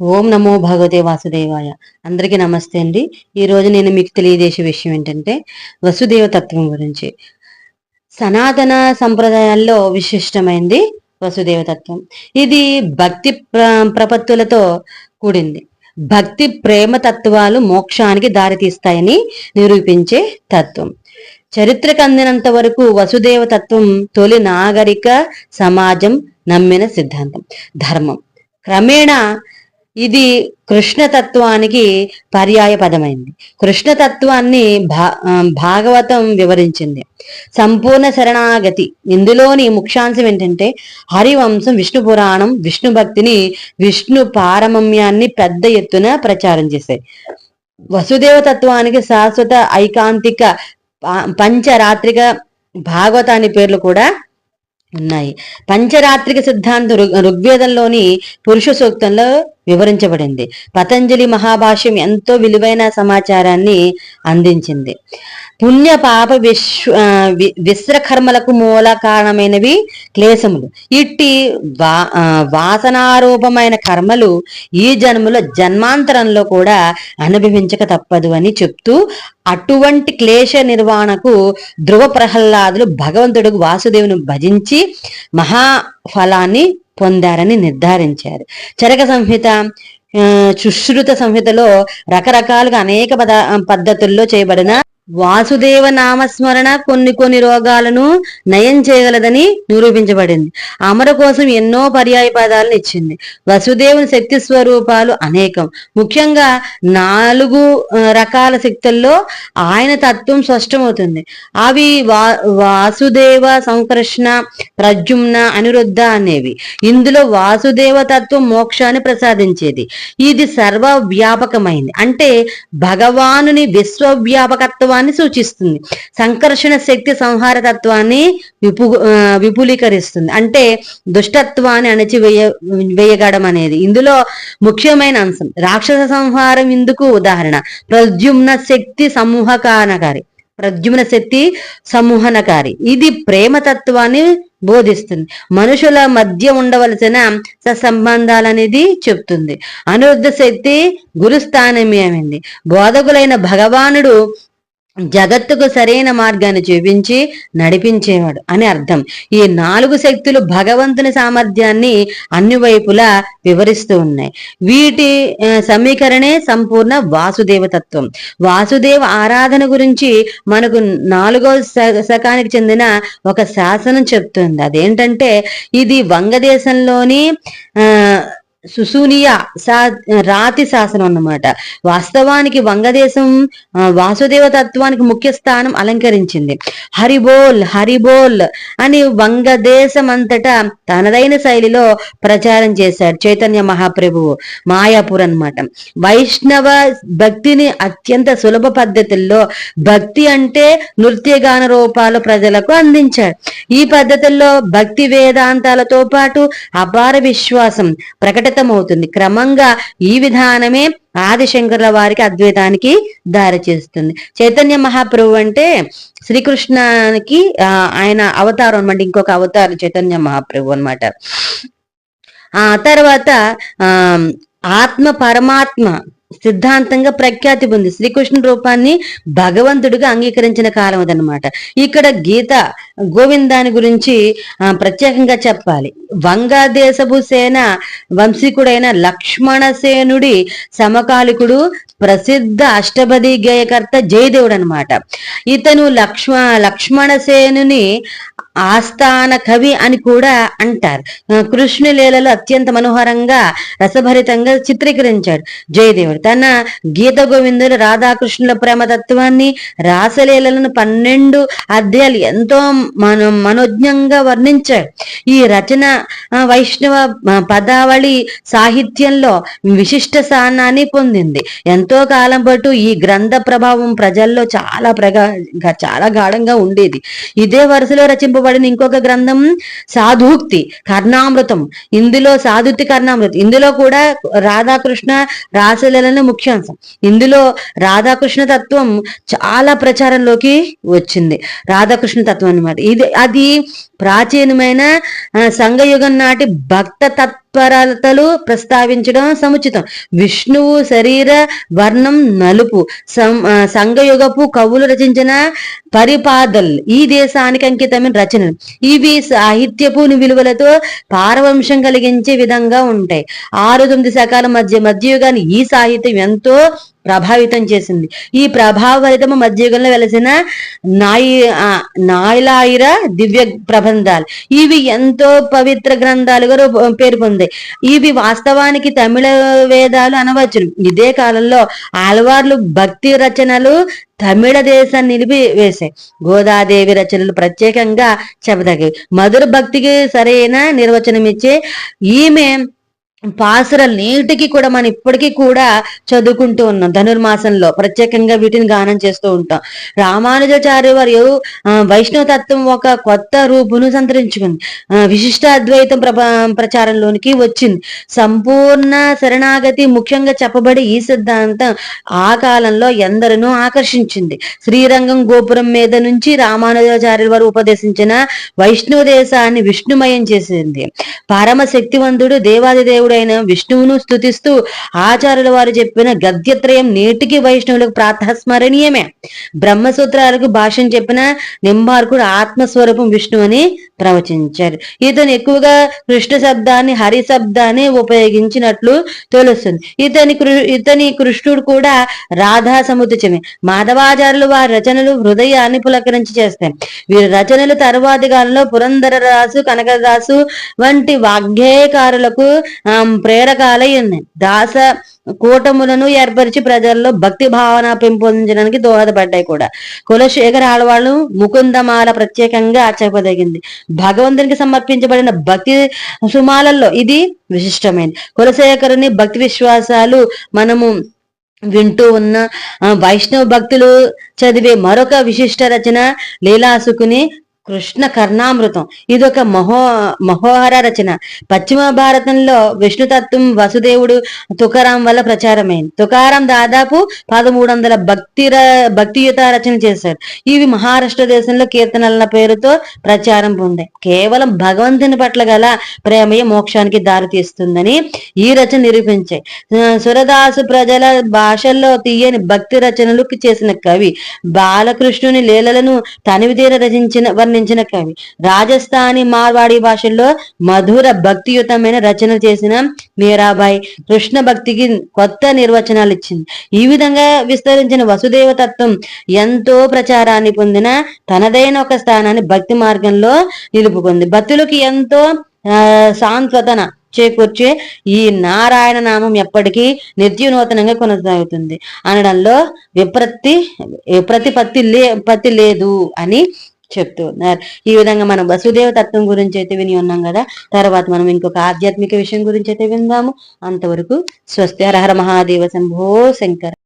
ఓం నమో భగవతే వాసుదేవాయ. అందరికీ నమస్తే అండి. ఈ రోజు నేను మీకు తెలియజేసే విషయం ఏంటంటే వసుదేవ తత్వం గురించి. సనాతన సంప్రదాయాల్లో విశిష్టమైంది వసుదేవ తత్వం. ఇది భక్తి ప్ర ప్రపత్తులతో కూడింది. భక్తి ప్రేమ తత్వాలు మోక్షానికి దారితీస్తాయని నిరూపించే తత్వం. చరిత్రకు అందినంత వరకు వసుదేవ తత్వం తొలి నాగరిక సమాజం నమ్మిన సిద్ధాంతం. ధర్మం. క్రమేణా ఇది కృష్ణతత్వానికి పర్యాయ పదమైంది కృష్ణతత్వాన్ని భా భాగవతం వివరించింది. సంపూర్ణ శరణాగతి. ఇందులోని ముఖ్యాంశం ఏంటంటే హరివంశం విష్ణు పురాణం విష్ణు భక్తిని విష్ణు పారమమ్యాన్ని పెద్ద ఎత్తున ప్రచారం చేశాయి. వసుదేవ తత్వానికి శాశ్వత ఐకాంతిక పంచరాత్రిక భాగవత అనే పేర్లు కూడా ఉన్నాయి. పంచరాత్రిక సిద్ధాంతం ఋగ్వేదంలోని పురుష సూక్తంలో వివరించబడింది. పతంజలి మహాభాష్యం ఎంతో విలువైన సమాచారాన్ని అందించింది. పుణ్య పాప విశ్వ విశ్రకర్మలకు మూల కారణమైనవి క్లేశములు. ఇట్టి వా వాసనారూపమైన కర్మలు ఈ జన్మలో జన్మాంతరంలో కూడా అనుభవించక తప్పదు అని చెప్తూ అటువంటి క్లేశ నిర్వహణకు ధ్రువ ప్రహ్లాదులు భగవంతుడు వాసుదేవుని భజించి మహాఫలాన్ని పొందారని నిర్ధారించారు. చరక సంహిత ఆ, సుశ్రుత సంహితలో రకరకాలుగా అనేక పద పద్ధతుల్లో చేయబడిన వాసుదేవ నామస్మరణ కొన్ని కొన్ని రోగాలను నయం చేయగలదని నిరూపించబడింది. అమర కోసం ఎన్నో పర్యాయ పదాలను ఇచ్చింది. వసుదేవుని శక్తి స్వరూపాలు అనేకం. ముఖ్యంగా నాలుగు రకాల శక్తుల్లో ఆయన తత్వం స్పష్టమవుతుంది. అవి వా వాసుదేవ సంకర్షణ ప్రజుమ్న అనిరుద్ధ అనేవి. ఇందులో వాసుదేవ తత్వం మోక్షాన్ని ప్రసాదించేది. ఇది సర్వ వ్యాపకమైంది అంటే భగవానుని విశ్వవ్యాపకత్వాన్ని సూచిస్తుంది. సంకర్షణ శక్తి సంహార తత్వాన్ని విపు విపులీకరిస్తుంది. అంటే దుష్టత్వాన్ని అణచివేయ వేయగడం అనేది ఇందులో ముఖ్యమైన అంశం. రాక్షస సంహారం ఇందుకు ఉదాహరణ. ప్రద్యుమ్న శక్తి సమూహకానకారి. ప్రద్యుమ్న శక్తి సమూహనకారి. ఇది ప్రేమతత్వాన్ని బోధిస్తుంది. మనుషుల మధ్య ఉండవలసిన సత్సంబంధాలనేది చెప్తుంది. అనిరుద్ధ శక్తి గురుస్థానమేమైంది? బోధకులైన భగవానుడు జగత్తుకు సరైన మార్గాన్ని చూపించి నడిపించేవాడు అని అర్థం. ఈ నాలుగు శక్తులు భగవంతుని సామర్థ్యాన్ని అన్ని వైపులా వివరిస్తూ ఉన్నాయి. వీటి సమీకరణే సంపూర్ణ వాసుదేవ తత్వం. వాసుదేవ ఆరాధన గురించి మనకు నాలుగో శ- శకానికి చెందిన ఒక శాసనం చెప్తుంది. అదేంటంటే ఇది వంగదేశంలోని ఆ సుసూనియా సా రాతి శాసనం అన్నమాట. వాస్తవానికి వంగదేశం వాసుదేవ తత్వానికి ముఖ్య స్థానం అలంకరించింది. హరిబోల్ హరిబోల్ అని వంగదేశం అంతటా తనదైన శైలిలో ప్రచారం చేశాడు చైతన్య మహాప్రభువు మాయాపూర్ అన్నమాట. వైష్ణవ భక్తిని అత్యంత సులభ పద్ధతుల్లో భక్తి అంటే నృత్యగాన రూపాలు ప్రజలకు అందించాడు. ఈ పద్ధతుల్లో భక్తి వేదాంతాలతో పాటు అపార విశ్వాసం ప్రకటితమవుతుంది క్రమంగా ఈ విధానమే ఆదిశంకరుల వారికి అద్వైతానికి దారి చేస్తుంది చైతన్య మహాప్రభు అంటే శ్రీకృష్ణానికి ఆ, ఆయన అవతారం అనమాట ఇంకొక అవతారం చైతన్య మహాప్రభు అన్నమాట. ఆ తర్వాత ఆ ఆత్మ పరమాత్మ సిద్ధాంతంగా ప్రఖ్యాతి పొంది శ్రీకృష్ణ రూపాన్ని భగవంతుడిగా అంగీకరించిన కాలం అదనమాట ఇక్కడ గీత గోవిందాని గురించి ప్రత్యేకంగా చెప్పాలి. వంగదేశపు సేన వంశీకుడైన లక్ష్మణసేనుడి సమకాలికుడు ప్రసిద్ధ అష్టపది గేయకర్త జయదేవుడు అనమాట ఇతను లక్ష్మ లక్ష్మణసేనుని ఆస్థాన కవి అని కూడా అంటారు. ఆ, కృష్ణ లీలలో అత్యంత మనోహరంగా రసభరితంగా చిత్రీకరించాడు జయదేవుడు తన గీత గోవిందులు రాధాకృష్ణుల ప్రేమ తత్వాన్ని రాసలీలను పన్నెండు అధ్యాయాలు ఎంతో మన మనోజ్ఞంగా వర్ణించాడు ఈ రచన వైష్ణవ పదావళి సాహిత్యంలో విశిష్ట స్థానాన్ని పొందింది. ఎంతో కాలం పాటు ఈ గ్రంథ ప్రభావం ప్రజల్లో చాలా ప్రగా చాలా గాఢంగా ఉండేది. ఇదే వరుసలో రచింపబడిన ఇంకొక గ్రంథం సాధూక్తి కర్ణామృతం. ఇందులో సాధుక్తి కర్ణామృతం. ఇందులో కూడా రాధాకృష్ణ రాసలీలనే ముఖ్యాంశం ఇందులో రాధాకృష్ణ తత్వం చాలా ప్రచారంలోకి వచ్చింది. రాధాకృష్ణ తత్వం అన్నమాట. ఇది అది ప్రాచీనమైన సంఘయుగం నాటి భక్త తత్వ. తత్పరతలు ప్రస్తావించడం సముచితం. విష్ణువు శరీర వర్ణం నలుపు. సంగయుగపు కవులు రచించిన పరిపాదల్ ఈ దేశానికి అంకితమైన రచనలు. ఇవి సాహిత్యపు విలువలతో పారవంశం కలిగించే విధంగా ఉంటాయి. ఆరు తొమ్మిది శకాల మధ్య మధ్యయుగాన్ని ఈ సాహిత్యం ఎంతో ప్రభావితం చేసింది. ఈ ప్రభావరితము మధ్యయుగంలో వెలసిన నాయి నాయిలాయిర దివ్య ప్రబంధాలు. ఇవి ఎంతో పవిత్ర గ్రంథాలుగా పేరు పొందాయి. ఇవి వాస్తవానికి తమిళ వేదాలు అనవచ్చును. ఇదే కాలంలో ఆల్వార్లు భక్తి రచనలు తమిళ దేశాన్ని నిలిపి వేశాయి గోదాదేవి రచనలు ప్రత్యేకంగా చెప్పదగివి మధుర భక్తికి సరైన నిర్వచనం ఇచ్చే ఈమె పాసురలు నేటికి కూడా మనం ఇప్పటికీ కూడా చదువుకుంటూ ఉన్నాం. ధనుర్మాసంలో ప్రత్యేకంగా వీటిని గానం చేస్తూ ఉంటాం. రామానుజాచార్య వారు వైష్ణవ తత్వం ఒక కొత్త రూపును సంతరించుకుంది. విశిష్ట అద్వైతం ప్రచారంలోనికి వచ్చింది. సంపూర్ణ శరణాగతి ముఖ్యంగా చెప్పబడి ఈ సిద్ధాంతం ఆ కాలంలో ఎందరినో ఆకర్షించింది. శ్రీరంగం గోపురం మీద నుంచి రామానుజాచార్యుల వారు ఉపదేశించిన వైష్ణవ దేశాన్ని విష్ణుమయం చేసింది. పరమ శక్తివంతుడు దేవాది దేవుడు దేవుడైన విష్ణువును స్థుతిస్తూ ఆచార్యుల వారు చెప్పిన గద్యత్రయం నేటికి వైష్ణవులకు ప్రాతస్మరణీయమే. బ్రహ్మసూత్రాలకు భాషను చెప్పిన నింబార్కుడు ఆత్మస్వరూపం విష్ణు అని ప్రవచించారు. ఇతను ఎక్కువగా కృష్ణ శబ్దాన్ని హరి శబ్దాన్ని ఉపయోగించినట్లు తెలుస్తుంది. ఇతని ఇతని కృష్ణుడు కూడా రాధా సముద్రమే. మాధవాచార్యులు వారి రచనలు హృదయాన్ని పులకరించి చేస్తాయి. వీరి రచనలు తరువాతి కాలంలో పురంధర రాసు కనకదాసు వంటి వాగ్గేయకారులకు ప్రేరకాలై దాస కూటములను ఏర్పరిచి ప్రజల్లో భక్తి భావన పెంపొందించడానికి దోహదపడ్డాయి కూడా. కులశేఖర ఆడవాళ్ళు ముకుందమాల ప్రత్యేకంగా చెప్పదగింది భగవంతునికి సమర్పించబడిన భక్తి సుమాలల్లో ఇది విశిష్టమైనది కులశేఖరుని భక్తి విశ్వాసాలు మనము వింటూ ఉన్న వైష్ణవ భక్తులు చదివే మరొక విశిష్ట రచన లీలాసుకుని కృష్ణ కర్ణామృతం. ఇది ఒక మహో మహోహర రచన. పశ్చిమ భారతంలో విష్ణుతత్వం వసుదేవుడు తుకారాం వల్ల ప్రచారమైంది. తుకారాం దాదాపు పదమూడు వందల భక్తి భక్తియుత రచన చేశారు ఇవి మహారాష్ట్ర దేశంలో కీర్తనల పేరుతో ప్రచారం పొందాయి. కేవలం భగవంతుని పట్ల గల ప్రేమయ మోక్షానికి దారి తీస్తుందని ఈ రచన నిరూపించాయి. సురదాసు ప్రజల భాషల్లో తీయని భక్తి రచనలు చేసిన కవి బాలకృష్ణుని లీలలను తనివితీర రచించిన వర్ణించిన కవి రాజస్థానీ మార్వాడి భాషల్లో మధుర భక్తియుతమైన రచన చేసిన మీరాబాయి కృష్ణ భక్తికి కొత్త నిర్వచనాలు ఇచ్చింది. ఈ విధంగా విస్తరించిన వసుదేవ తత్వం ఎంతో ప్రచారాన్ని పొందిన తనదైన ఒక స్థానాన్ని భక్తి మార్గంలో నిలుపుకుంది. భక్తులకి ఎంతో సాంత్వతన చేకూర్చే ఈ నారాయణ నామం ఎప్పటికీ నిత్యనూతనంగా కొనసాగుతుంది. అనడంలో విప్రతి ప్రతిపత్తి లే పత్తి లేదు అని చెప్తూ ఉన్నారు. ఈ విధంగా మనం వసుదేవ తత్వం గురించి అయితే విని ఉన్నాం కదా. తర్వాత మనం ఇంకొక ఆధ్యాత్మిక విషయం గురించి అయితే విందాము. అంతవరకు స్వస్తి హరహర మహాదేవ శంభో శంకర